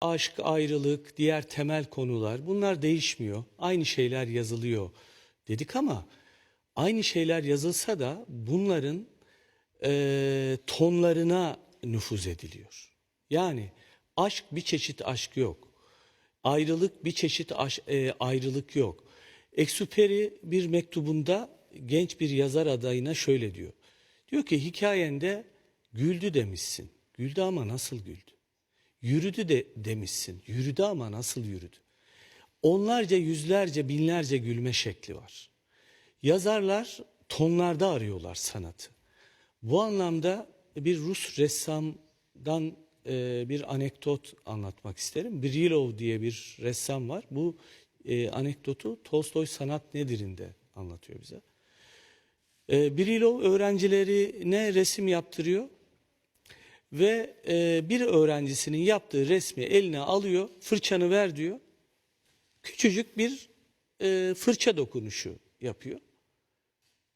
aşk, ayrılık, diğer temel konular bunlar değişmiyor. Aynı şeyler yazılıyor dedik ama aynı şeyler yazılsa da bunların eee, tonlarına nüfuz ediliyor. Yani aşk bir çeşit aşk yok. Ayrılık bir çeşit aş- e, ayrılık yok. Exuperi bir mektubunda genç bir yazar adayına şöyle diyor. Diyor ki hikayende güldü demişsin. Güldü ama nasıl güldü? Yürüdü de demişsin. Yürüdü ama nasıl yürüdü? Onlarca, yüzlerce, binlerce gülme şekli var. Yazarlar tonlarda arıyorlar sanatı. Bu anlamda bir Rus ressamdan e, bir anekdot anlatmak isterim. Brilov diye bir ressam var. Bu e, anekdotu Tolstoy Sanat Nedir'inde anlatıyor bize. E, Brilov öğrencilerine resim yaptırıyor ve e, bir öğrencisinin yaptığı resmi eline alıyor, fırçanı ver diyor. Küçücük bir e, fırça dokunuşu yapıyor.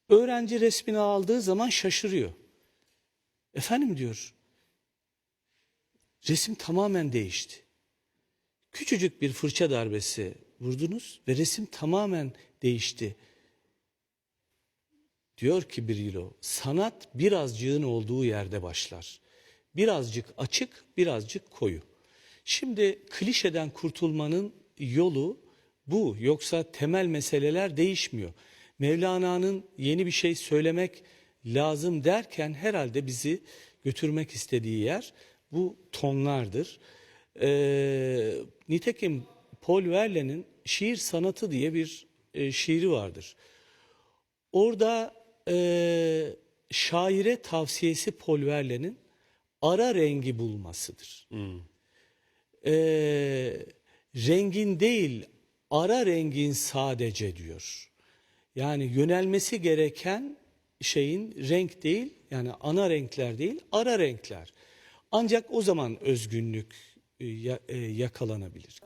Öğrenci resmini aldığı zaman şaşırıyor. Efendim diyor, resim tamamen değişti. Küçücük bir fırça darbesi vurdunuz ve resim tamamen değişti. Diyor ki Brilo, sanat birazcığın olduğu yerde başlar. Birazcık açık, birazcık koyu. Şimdi klişeden kurtulmanın yolu bu. Yoksa temel meseleler değişmiyor. Mevlana'nın yeni bir şey söylemek lazım derken herhalde bizi götürmek istediği yer bu tonlardır. Ee, nitekim Paul Verlaine'in Şiir Sanatı diye bir e, şiiri vardır. Orada e, şaire tavsiyesi Paul Verlaine'in ara rengi bulmasıdır. E, rengin değil, ara rengin sadece diyor. Yani yönelmesi gereken şeyin renk değil, yani ana renkler değil, ara renkler. Ancak o zaman özgünlük e, e, yakalanabilir.